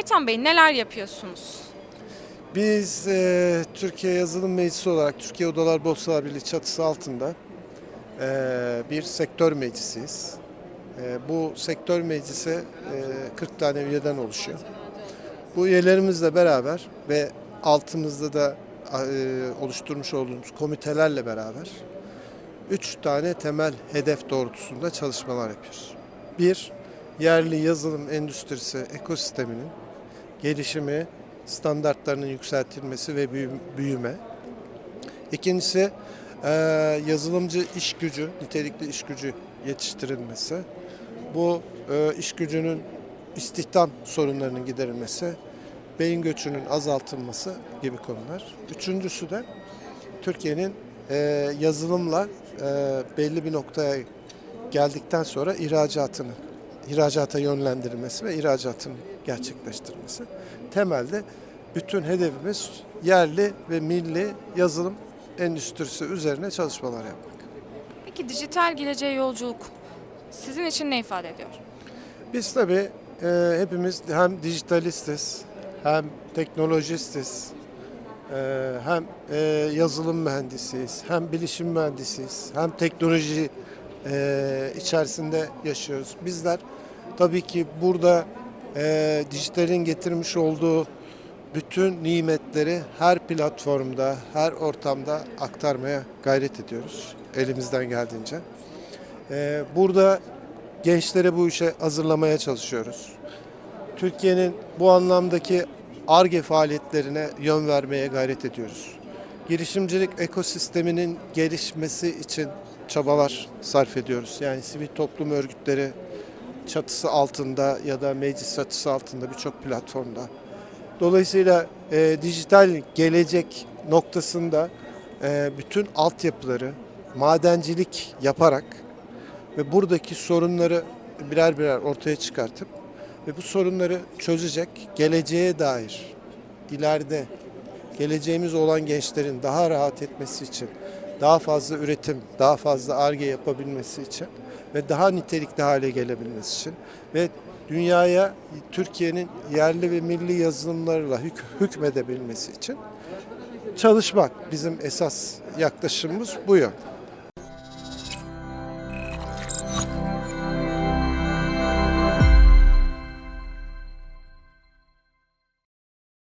Aytan Bey neler yapıyorsunuz? Biz e, Türkiye Yazılım Meclisi olarak Türkiye Odalar Borsalar Birliği çatısı altında e, bir sektör meclisiyiz. E, bu sektör meclisi e, 40 tane üyeden oluşuyor. Bu üyelerimizle beraber ve altımızda da e, oluşturmuş olduğumuz komitelerle beraber üç tane temel hedef doğrultusunda çalışmalar yapıyoruz. Bir, yerli yazılım endüstrisi ekosisteminin gelişimi, standartlarının yükseltilmesi ve büyü- büyüme. İkincisi eee, yazılımcı iş gücü, nitelikli iş gücü yetiştirilmesi. Bu eee, iş gücünün istihdam sorunlarının giderilmesi, beyin göçünün azaltılması gibi konular. Üçüncüsü de Türkiye'nin eee, yazılımla belli bir noktaya geldikten sonra ihracatını, ihracata yönlendirilmesi ve ihracatını gerçekleştirmesi. Temelde bütün hedefimiz yerli ve milli yazılım endüstrisi üzerine çalışmalar yapmak. Peki dijital geleceğe yolculuk sizin için ne ifade ediyor? Biz tabii e, hepimiz hem dijitalistiz, hem teknolojistiz, e, hem e, yazılım mühendisiyiz, hem bilişim mühendisiyiz, hem teknoloji e, içerisinde yaşıyoruz. Bizler tabii ki burada e, dijitalin getirmiş olduğu bütün nimetleri her platformda, her ortamda aktarmaya gayret ediyoruz elimizden geldiğince. E, burada gençlere bu işe hazırlamaya çalışıyoruz. Türkiye'nin bu anlamdaki ARGE faaliyetlerine yön vermeye gayret ediyoruz. Girişimcilik ekosisteminin gelişmesi için çabalar sarf ediyoruz. Yani sivil toplum örgütleri çatısı altında ya da meclis çatısı altında birçok platformda. Dolayısıyla e, dijital gelecek noktasında e, bütün altyapıları madencilik yaparak ve buradaki sorunları birer birer ortaya çıkartıp ve bu sorunları çözecek geleceğe dair ileride geleceğimiz olan gençlerin daha rahat etmesi için daha fazla üretim, daha fazla arge yapabilmesi için ve daha nitelikli hale gelebilmesi için ve dünyaya Türkiye'nin yerli ve milli yazılımlarıyla hük- hükmedebilmesi için çalışmak bizim esas yaklaşımımız bu yön.